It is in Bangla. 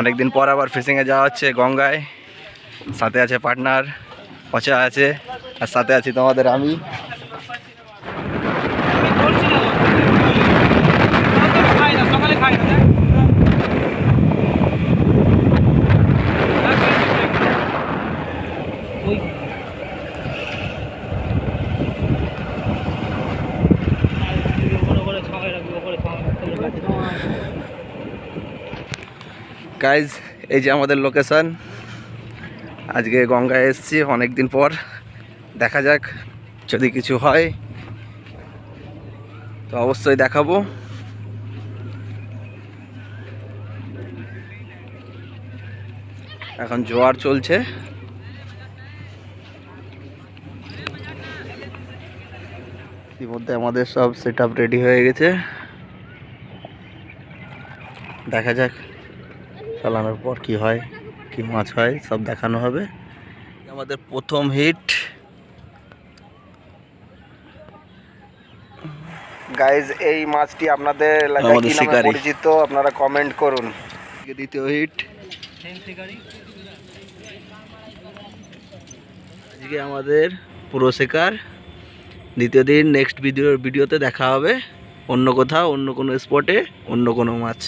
অনেকদিন পর আবার ফিশিংয়ে যাওয়া হচ্ছে গঙ্গায়। সাথে আছে পার্টনার পচা আছে, আর সাথে আছি তোমাদের আমি। গাইজ এই যে আমাদের লোকেশন আজকে গঙ্গায় এসছি অনেক দিন পর। দেখা যাক যদি কিছু হয়, তো অবশ্যই দেখাবো। এখন জোয়ার চলছে। ইতিমধ্যে আমাদের সব সেট রেডি হয়ে গেছে। দেখা যাক। চালানোর পর কি হয় কি মাছ হয় সব দেখানো হবে। আমাদের প্রথম হিট গাইজ এই মাছটি আপনাদের এলাকায় আমাদের কি নামে পরিচিত? আপনারা কমেন্ট করুন। দ্বিতীয় হিট আজকে আমাদের পুরো শিকার। দ্বিতীয় দিন নেক্সট ভিডিও ভিডিওতে দেখা হবে। অন্য কোথাও অন্য কোনো স্পটে অন্য কোনো মাছ।